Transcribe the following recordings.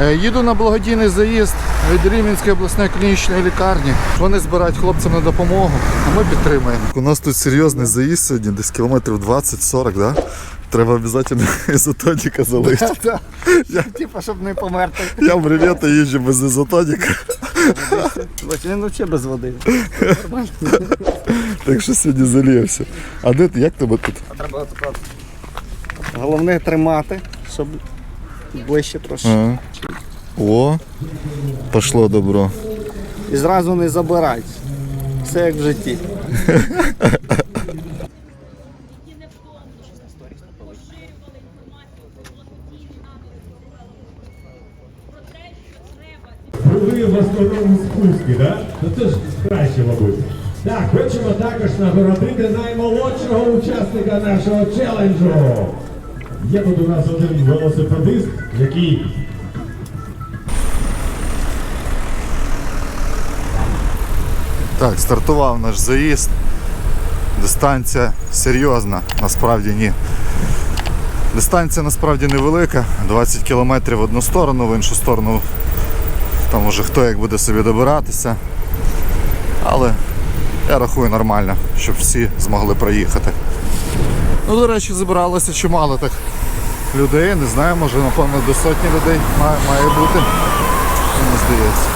Е, Їду на благодійний заїзд від Рівненської обласної клінічної лікарні. Вони збирають хлопцям на допомогу, а ми підтримуємо. У нас тут серйозний заїзд сьогодні, десь кілометрів 20-40, да? Треба обов'язково ізотоніка залити. Типа, щоб не померти. Я в ревета їжджу без ізотоніка, Він взагалі без води. так що сьогодні залівся. А де ти? Як тебе тут? Треба. Головне тримати, щоб ближче трошки. Ага. О, пішло добро. І зразу не забирати. Все як в житті. Були в основному спуски, да? Ну це ж краще, мабуть. Так, хочемо також нагородити наймолодшого учасника нашого челенджу. Є тут у нас один велосипедист, який Так, стартував наш заїзд. Дистанція серйозна, насправді ні. Дистанція насправді невелика, 20 кілометрів в одну сторону, в іншу сторону там уже хто як буде собі добиратися. Але я рахую нормально, щоб всі змогли проїхати. Ну, до речі, зібралося чимало так людей, не знаю, може напевно до сотні людей має, має бути. Мені здається.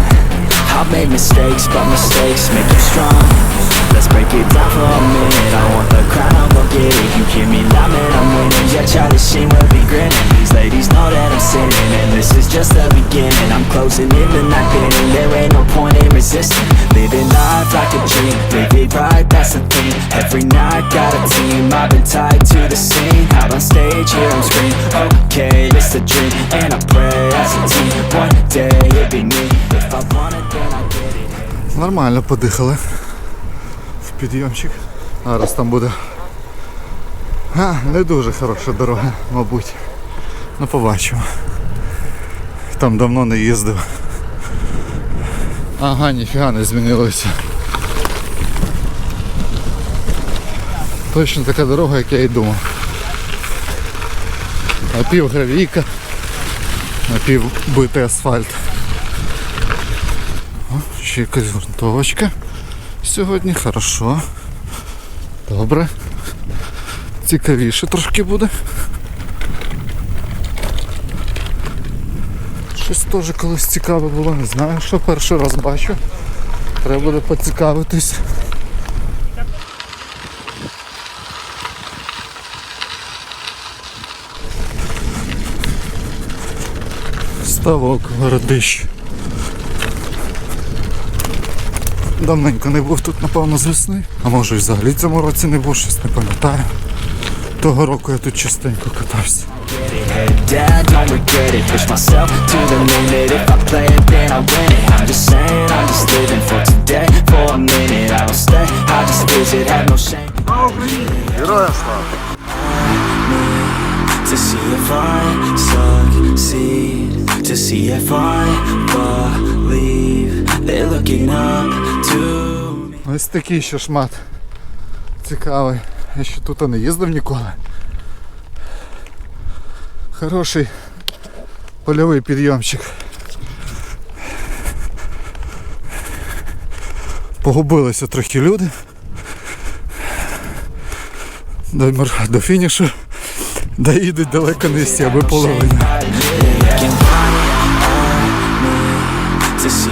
made mistakes, but mistakes make you strong. Let's break it down for a minute. I want the crown, I'll go get it You hear me loud, man, I'm winning. Yeah, Charlie Sheen will be grinning. These ladies know that I'm sinning And this is just the beginning. I'm closing in the night inning There ain't no point in resisting. Living life like a dream Live it right, that's the thing. Every night got a team. I've been tied to the scene. Out on stage, here on screen Okay, it's a dream. And I pray as a team Нормально подихали в підйомчик. Зараз там буде а, не дуже хороша дорога, мабуть. Ну побачимо. Там давно не їздив. Ага, ніфіга не змінилося. Точно така дорога, як я і думав. Напів гравійка, напів битий асфальт. Ще якась грунтовочка. Сьогодні хорошо. Добре. Цікавіше трошки буде. Щось теж колись цікаве було, не знаю, що перший раз бачу. Треба буде поцікавитись. Ставок городищ. Давненько не був тут, напевно, з весни. А може і взагалі цьому році не був, щось не пам'ятаю. Того року я тут частенько катався. To see if I succeed To see if I believe They're looking up Ось такий ще шмат. Цікавий. Я ще тут не їздив ніколи. Хороший польовий підйомчик. Погубилися трохи люди. До, фінішу доїдуть далеко не аби половина.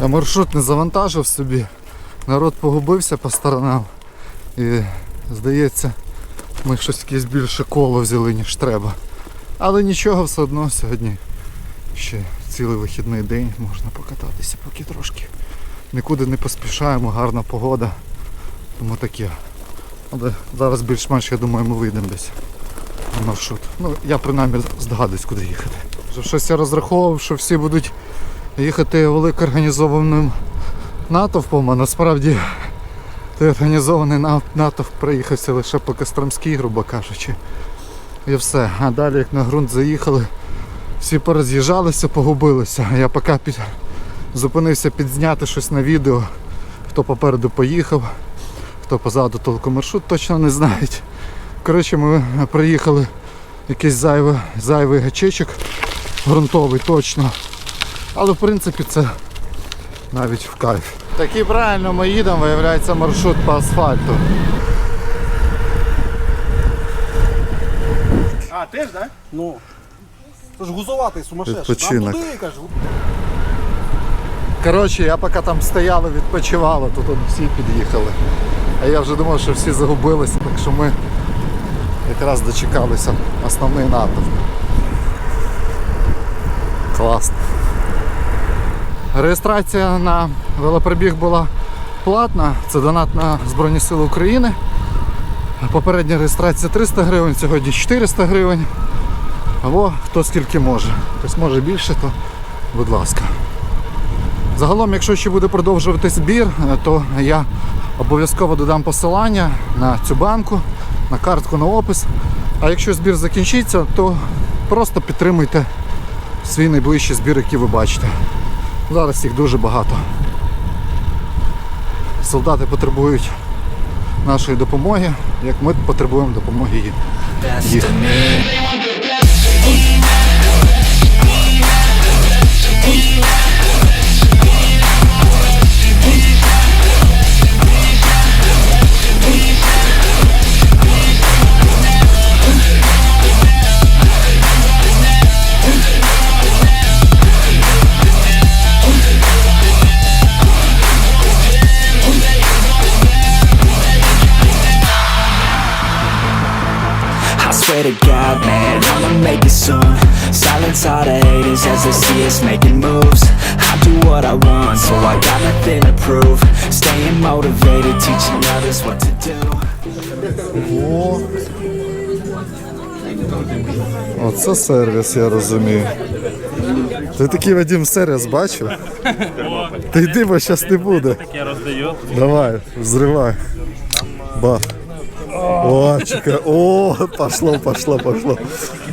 Я маршрут не завантажив собі. Народ погубився по сторонам. І здається, ми щось якесь більше коло взяли, ніж треба. Але нічого все одно сьогодні ще цілий вихідний день можна покататися поки трошки. Нікуди не поспішаємо, гарна погода. Тому таке. Але зараз більш-менш, я думаю, ми вийдемо десь на маршрут. Ну, я принаймні здогадуюсь, куди їхати. Щось я розраховував, що всі будуть їхати великоорганізованим натовпом, а насправді той організований натовп проїхався лише по Костромській, грубо кажучи. І все. А далі, як на ґрунт заїхали, всі пороз'їжджалися, погубилися. Я поки під... зупинився підзняти щось на відео, хто попереду поїхав, хто позаду толком маршрут точно не знають. Коротше, ми проїхали якийсь зайвий, зайвий гачечок, ґрунтовий точно. Але в принципі це навіть в кайф. Так і правильно ми їдемо, виявляється маршрут по асфальту. А, теж, так? Да? Ну. Це ж гузоватий сумасшедший. Відпочинок. Нам туди, кажу. Коротше, я поки там стояли, відпочивали, тут всі під'їхали. А я вже думав, що всі загубилися, так що ми якраз дочекалися основний натовп. Класно. Реєстрація на велопробіг була платна, це донат на Збройні Сили України. Попередня реєстрація 300 гривень, сьогодні 400 гривень. Або хто скільки може. Хтось може більше, то будь ласка. Загалом, якщо ще буде продовжувати збір, то я обов'язково додам посилання на цю банку, на картку, на опис. А якщо збір закінчиться, то просто підтримуйте свій найближчий збір, який ви бачите. Зараз їх дуже багато. Солдати потребують нашої допомоги, як ми потребуємо допомоги best Yeah. make it soon Silence all the haters as they see us making moves I do what I want, so I got nothing to prove Staying motivated, teaching others what to do О, Оце сервіс, я розумію. Ти такий Вадим сервіс бачив? Ти йди, бо зараз не буде. Я роздаю. Давай, взривай. Бах. О, чекай. О, пошло, пошло, пошло.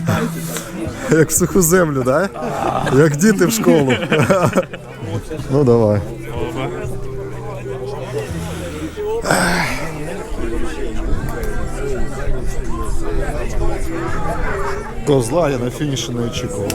Як в суху землю, да? Як діти в школу. Ну давай. Козла я на фініші не очікував.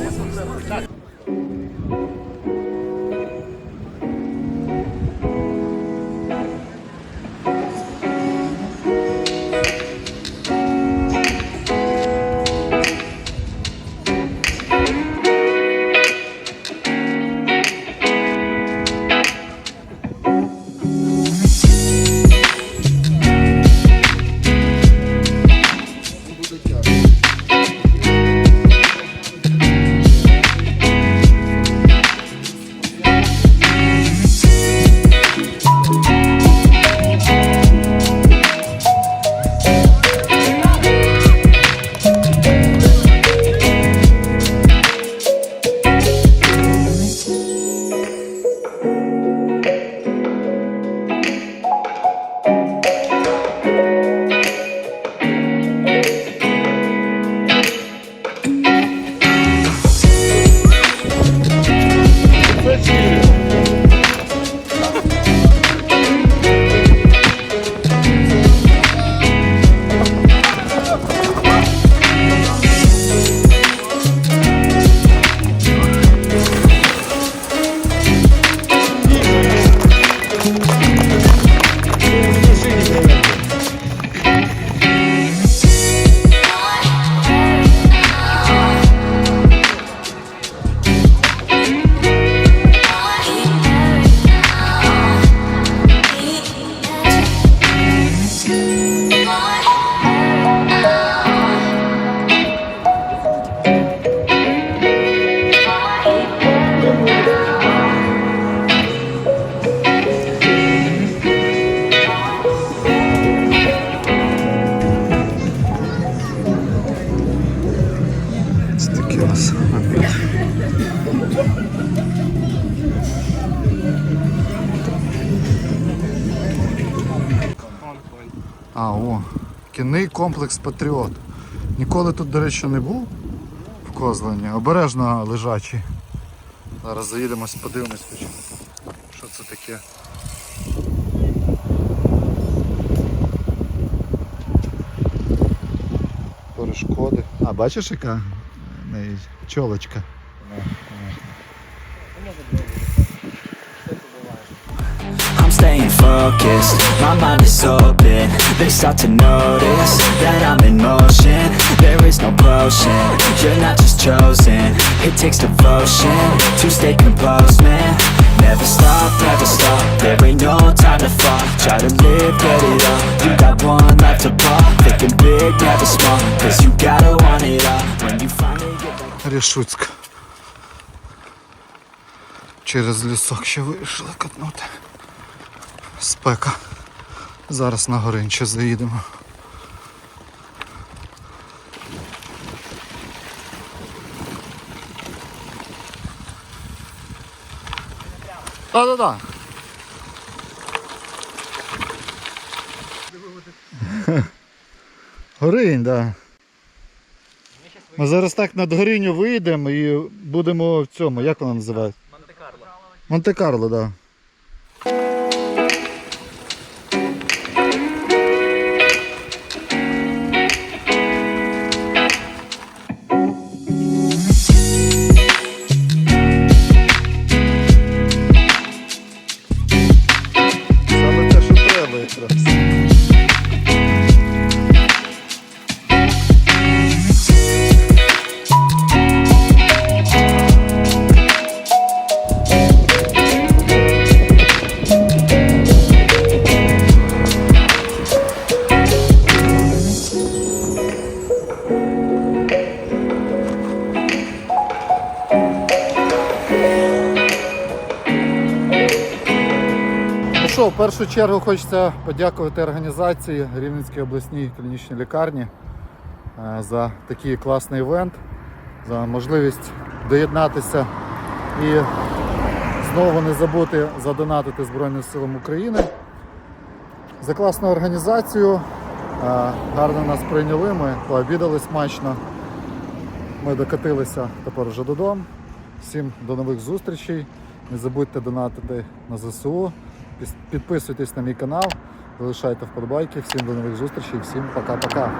такий у нас. А, о, кінний комплекс Патріот. Ніколи тут, до речі, не був в Козлені. Обережно лежачий. Зараз заїдемось, подивимось, що це таке. Перешкоди. А бачиш яка? чолочка. I'm staying focused, my mind is open They start to notice that I'm in motion There is no potion, you're not just chosen It takes devotion to stay composed, man Never stop, never stop, there ain't no time to fall Try to live, get it up, you got one life to pop Thinking big, never small, cause you gotta Рішуцьк. Через лісок ще вирішили катнути. Спека. Зараз на горинче заїдемо. Да-да-да. Горинь, да. Ми зараз так над гориню вийдемо і будемо в цьому, як вона називається? Монте-Карло. Монте-Карло, так. Да. Першу чергу хочеться подякувати організації Рівненській обласній клінічній лікарні е, за такий класний івент, за можливість доєднатися і знову не забути задонатити Збройним силам України. За класну організацію. Е, Гарно нас прийняли, ми пообідали смачно. Ми докатилися тепер вже додому. Всім до нових зустрічей. Не забудьте донатити на ЗСУ. Підписуйтесь на мій канал, залишайте вподобайки. Всім до нових зустрічей, всім пока-пока.